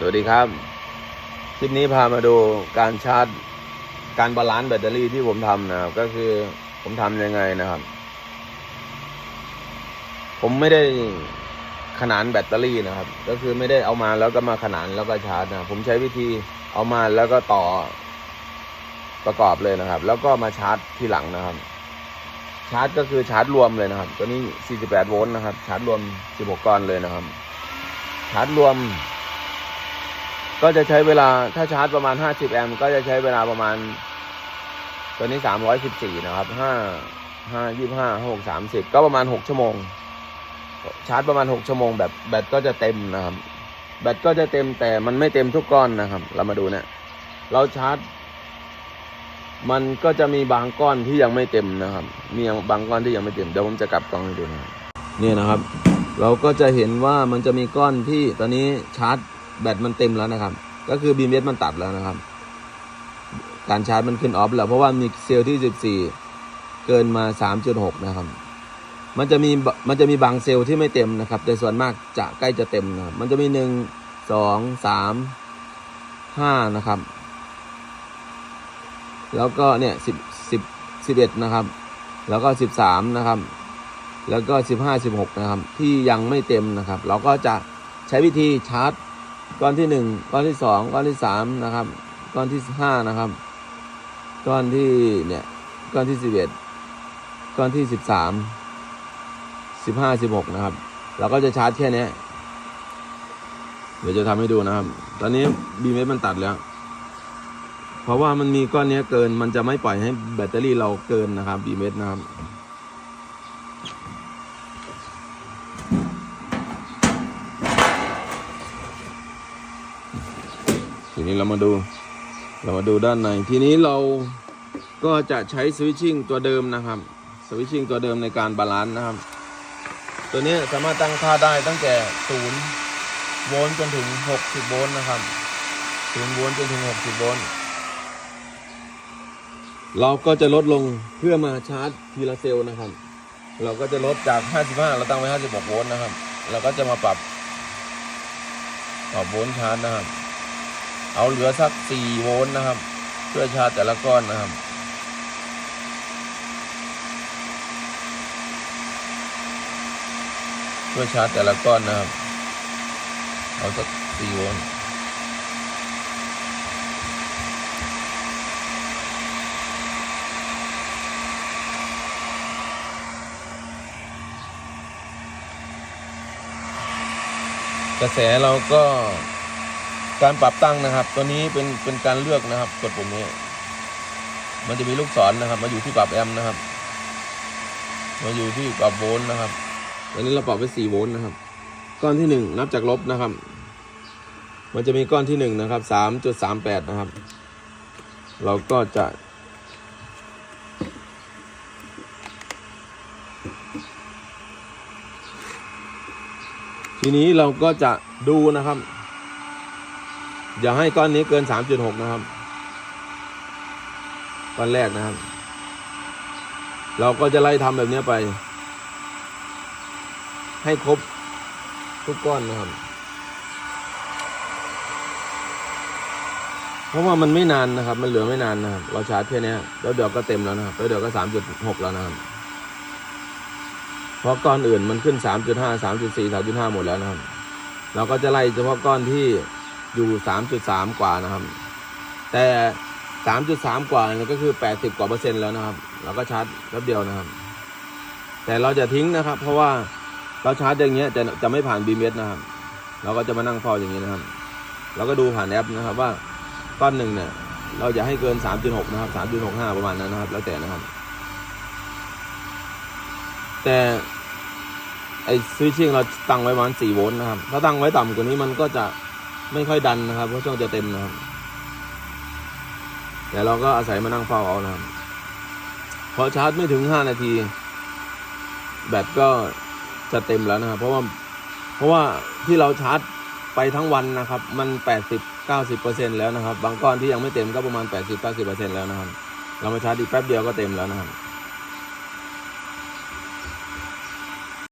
สวัสดีครับ คลิปนี้พามาดูการชาร์จ การบาลานซ์แบตเตอรี่ที่ผมทำนะครับ ก็คือผมทำยังไงนะครับ ผมไม่ได้ขนานแบตเตอรี่นะครับ ก็คือไม่ได้เอามาแล้วก็มาขนานแล้วก็ชาร์จนะ ผมใช้วิธีเอามาแล้วก็ต่อประกอบเลยนะครับ แล้วก็มาชาร์จทีหลังนะครับ ชาร์จก็คือชาร์จรวมเลยนะครับ ตัวนี้ 48 โวลต์นะครับ ชาร์จรวม 16 ก้อนเลยนะครับ ชาร์จรวม ก็จะใช้เวลาถ้าชาร์จประมาณ 50 แอมป์ก็จะใช้เวลาประมาณ ตัวนี้ 314 นะครับ 5 5 25 6 30 ก็ประมาณ 6 ชั่วโมง ชาร์จประมาณ 6 ชั่วโมงแบบแบตก็จะเต็มนะครับ แบตก็จะเต็มแต่มันไม่เต็มทุกก้อนนะครับ เรามาดูเนี่ยเราชาร์จ มันก็จะมีบางก้อนที่ยังไม่เต็มนะครับ มีบางก้อนที่ยังไม่เต็มเดี๋ยวผมจะกลับกล้องให้ดูนะครับนี่นะครับ เราก็จะเห็นว่ามันจะมีก้อนที่ตอนนี้ชาร์จ แบตมันเต็มแล้วนะครับ ก็คือบีมเมันตัดแล้วนะครับ การชาร์จมันขึ้นออฟแล้ว เพราะว่ามีเซลล์ที่ 14 เกินมา 3.6 นะครับ มันจะมีมันจะมีบางเซลล์ที่ไม่เต็มนะครับ แต่ส่วนมากจะใกล้จะเต็มนะมันจะมีหนึ่งสองสามห้านะครับ แล้วก็เนี่ยสิบสิบสิบเอ็ดนะครับ แล้วก็สิบสามนะครับแล้วก็สิบห้าสิบหกนะครับ ที่ยังไม่เต็มนะครับ เราก็จะใช้วิธีชาร์จ ก้อนที่หนึ่งก้อนที่สองก้อนที่สามนะครับ ก้อนที่ห้านะครับ ก้อนที่เนี่ยก้อนที่สิบเอ็ดก้อนที่สิบสามสิบห้าสิบหกนะครับ เราก็จะชาร์จแค่เนี้ยเดี๋ยวจะทำให้ดูนะครับ ตอนนี้บีเมมันตัดแล้ว เพราะว่ามันมีก้อนเนี้ยเกิน มันจะไม่ปล่อยให้แบตเตอรี่เราเกินนะครับบีเมนะครับ ทีนี้เรามาดู เรามาดูด้านใน ทีนี้เราก็จะใช้สวิตชิ่งตัวเดิมนะครับ สวิตชิ่งตัวเดิมในการบาลานซ์นะครับ ตัวนี้สามารถตั้งค่าได้ตั้งแต่0โวลต์จนถึง 60 โวลต์นะครับ0โวลต์จนถึง 60 โวลต์ เราก็จะลดลงเพื่อมาชาร์จทีละเซลล์นะครับ เราก็จะลดจาก 55 เราตั้งไว้ 56 โวลต์นะครับ เราก็จะมาปรับปรับโวลต์ชาร์จนะครับ เอาเหลือสัก4โวลต์นะครับ เพื่อชาร์จแต่ละก้อนนะครับ เพื่อชาร์จแต่ละก้อนนะครับ เอาสัก4โวลต์กระแสเราก็ การปรับตั้งนะครับ ตัวนี้เป็นเป็นการเลือกนะครับ กดปุ่มนี้ มันจะมีลูกศรนะครับ มาอยู่ที่ปรับแอมนะครับ มาอยู่ที่ปรับโวลต์นะครับตอนนี้เราปรับไว้4โวลต์นะครับ ก้อนที่หนึ่งนับจากลบนะครับ มันจะมีก้อนที่หนึ่งนะครับ3.38นะครับ เราก็จะทีนี้เราก็จะดูนะครับ อย่าให้ก้อนนี้เกิน 3.6 นะครับ ก้อนแรกนะครับ เราก็จะไล่ทำแบบนี้ไป ให้ครบทุกก้อนนะครับ เพราะว่ามันไม่นานนะครับ มันเหลือไม่นานนะครับ เราชาร์จแค่นี้แล้วเดี๋ยวก็เต็มแล้วนะครับ แล้วเดี๋ยวก็ 3.6 แล้วนะครับ เพราะก้อนอื่นมันขึ้น 3.5 3.4 3.5 หมดแล้วนะครับ เราก็จะไล่เฉพาะก้อนที่ อยู่3.3กว่านะครับ แต่3.3กว่าเนี่ยก็คือ80กว่าเปอร์เซ็นต์แล้วนะครับ เราก็ชาร์จแป๊บเดียวนะครับ แต่เราจะทิ้งนะครับ เพราะว่าเราชาร์จอย่างเงี้ยจะจะไม่ผ่าน BMS นะครับ เราก็จะมานั่งเฝ้าอย่างนี้นะครับ เราก็ดูผ่านแอปนะครับว่าก้อนหนึ่งเนี่ยเราจะให้เกิน 3.6 นะครับ 3.65 ประมาณนั้นนะครับ แล้วแต่นะครับ แต่ไอ้สวิตชิ่งเราตั้งไว้ประมาณ 4 โวลต์นะครับ ถ้าตั้งไว้ต่ำกว่านี้มันก็จะ ไม่ค่อยดันนะครับเพราะช่วงจะเต็มนะครับ แต่เราก็อาศัยมานั่งเฝ้าเอานะครับพอชาร์จไม่ถึง5นาที แบตก็จะเต็มแล้วนะครับ เพราะว่าเพราะว่าที่เราชาร์จไปทั้งวันนะครับ มัน80 90เก้าสิบเปอร์เซ็นแล้วนะครับ บางก้อนที่ยังไม่เต็มก็ประมาณ80 90เปอร์เซ็นแล้วนะครับ เรามาชาร์จอีกแป๊บเดียวก็เต็มแล้วนะครับ